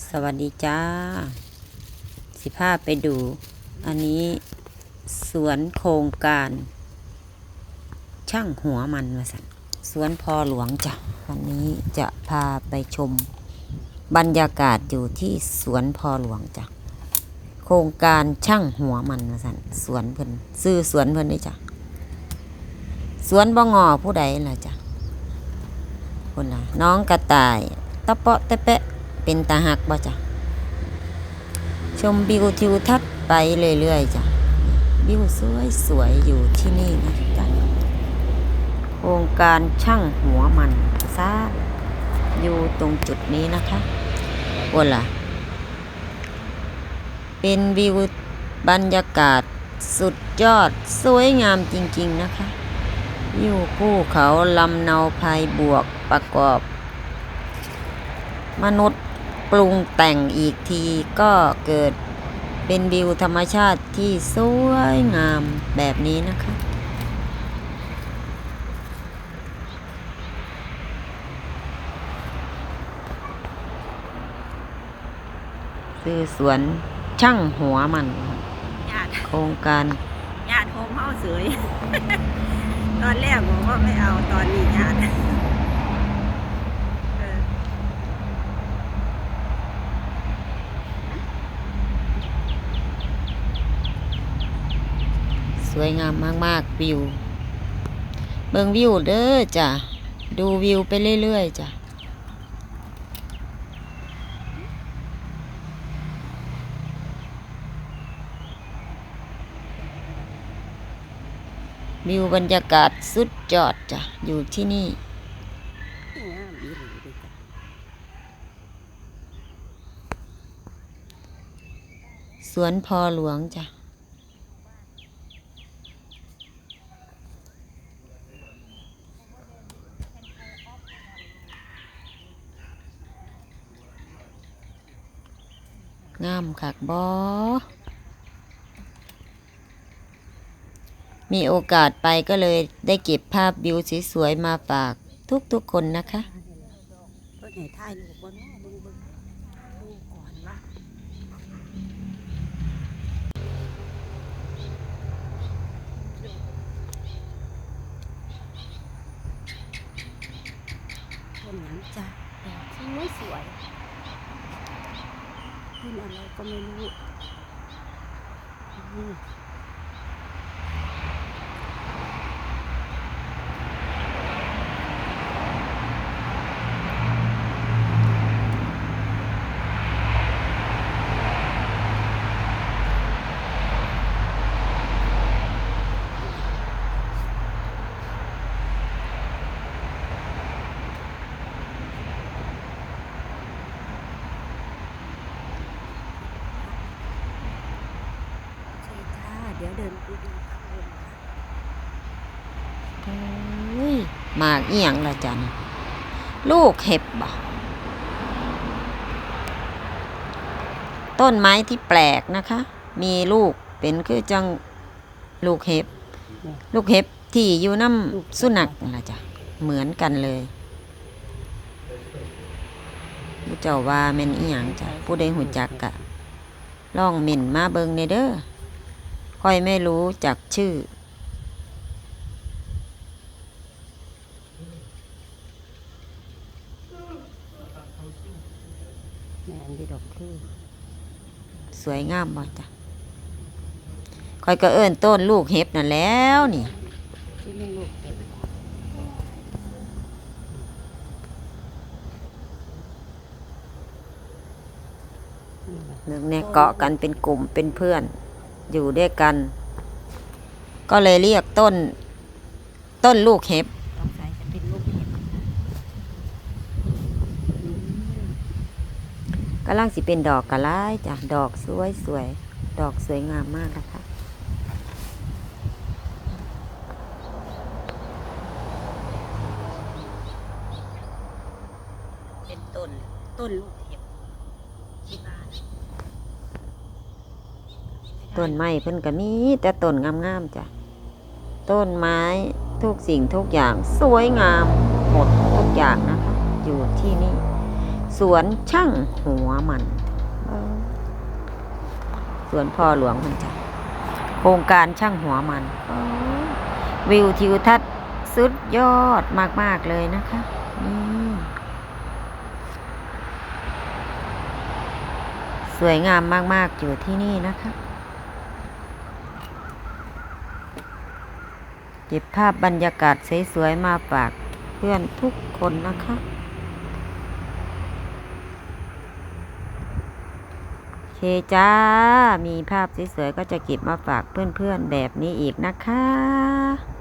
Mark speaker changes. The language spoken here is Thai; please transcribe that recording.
Speaker 1: สวัสดีจ้า สิพาไปดู อันนี้สวนโครงการ ช่างหัวมันมาสันสวนพอหลวงจ้ะ วันนี้จะพาไปชม บรรยากาศอยู่ที่สวนพอหลวงจ้ะ โครงการช่างหัวมันมาสันสวนเพิ่นซื้อสวนเพิ่นด้วยจ้ะ สวนบ่งอผู้ใดล่ะจ้ะคนละน้องกระต่ายตะเปาะตะเปะ เป็นตาหักบ่จ้ะชมวิวทิวทัศน์ไปเรื่อยๆจ้ะวิวสวยๆอยู่ที่นี่นะจ้ะโครงการช่างหัวมันซาอยู่ตรงจุดนี้นะคะว่าล่ะ เป็นวิวบรรยากาศสุดยอดสวยงามจริงๆนะคะอยู่ภูเขาลำเนาภัยบวกประกอบ มนุษย์ ปรุงแต่งอีกทีก็เกิดเป็นวิวธรรมชาติที่สวยงามแบบนี้นะคะ ซื้อสวนช่างหัวมัน
Speaker 2: ญาติ
Speaker 1: โครงการ
Speaker 2: ญาติโฮมเฮาเสย ตอนแรกบอกว่าไม่เอาตอนนี้ญาติ
Speaker 1: สวยงามมากๆวิว เบิงวิวเด้อจ้ะ ดูวิวไปเรื่อยๆจ้ะวิวบรรยากาศสุดยอดจ้ะ อยู่ที่นี่ สวนพอหลวงจ้ะ งามคักบอมีโอกาสไปก็เลยได้เก็บภาพวิวสวยๆมาฝากทุกๆคนนะคะ
Speaker 2: คนนั้นจะดอกสวยสวย ต้นอะไรก็ไม่รู้อืม ใช่ค่ะเดี๋ยวเดินไปดูข้างบนค่ะ
Speaker 1: โอ้ยห มากเอียงละจันลูกเห็บบ่ต้นไม้ที่แปลกนะคะ มีลูกเป็นคือจังลูกเห็บ ลูกเห็บที่อยู่น้ำสุนัขนั่นละจ้ะเหมือนกันเลยผู้เจ้าว่าแม่นอีหยังจ้ะผู้ใดหูจักกะล่องเม่นมาเบิงในเด้อค่อยไม่รู้จักชื่อ
Speaker 2: อันที่ดอกคือ
Speaker 1: สวยงามบ่จ้ะคอยก็เอิ้นต้นลูกเห็บนั่นแล้วนี่
Speaker 2: หน
Speaker 1: หนึ่งเนี่ยเกาะกันเป็นกลุ่มเป็นเพื่อน อยู่ด้วยกัน ก็เลยเรียกต้น ต้นลูกเห็บ
Speaker 2: ต้องใส่จะเป็นลูกเห็บ
Speaker 1: กำลังสิเป็นดอกกระไล่จ้ะดอกสวยสวยดอกสวยงามมากนะคะ
Speaker 2: เป็นต้นต้นลูกเห็บที่บ้าน
Speaker 1: ต้นไม้เพิ่นก็มีแต่ต้นงามๆจ้ะต้นไม้ทุกสิ่งทุกอย่างสวยงามหมดทุกอย่างนะคะอยู่ที่นี่ส วนช่างหัวมันเออสวนพ่อหลวงมันจ้ะโครงการช่างหัวมันเออวิวทิวทัศน์สุดยอดมาก ๆ เลยนะคะนี่สวยงามมาก ๆ อยู่ที่นี่นะคะ เก็บภาพบรรยากาศสวย ๆ มาฝากเพื่อนทุกคนนะคะ โอ เคจ้า มีภาพสวยๆก็จะเก็บมาฝากเพื่อนๆแบบนี้อีกนะคะ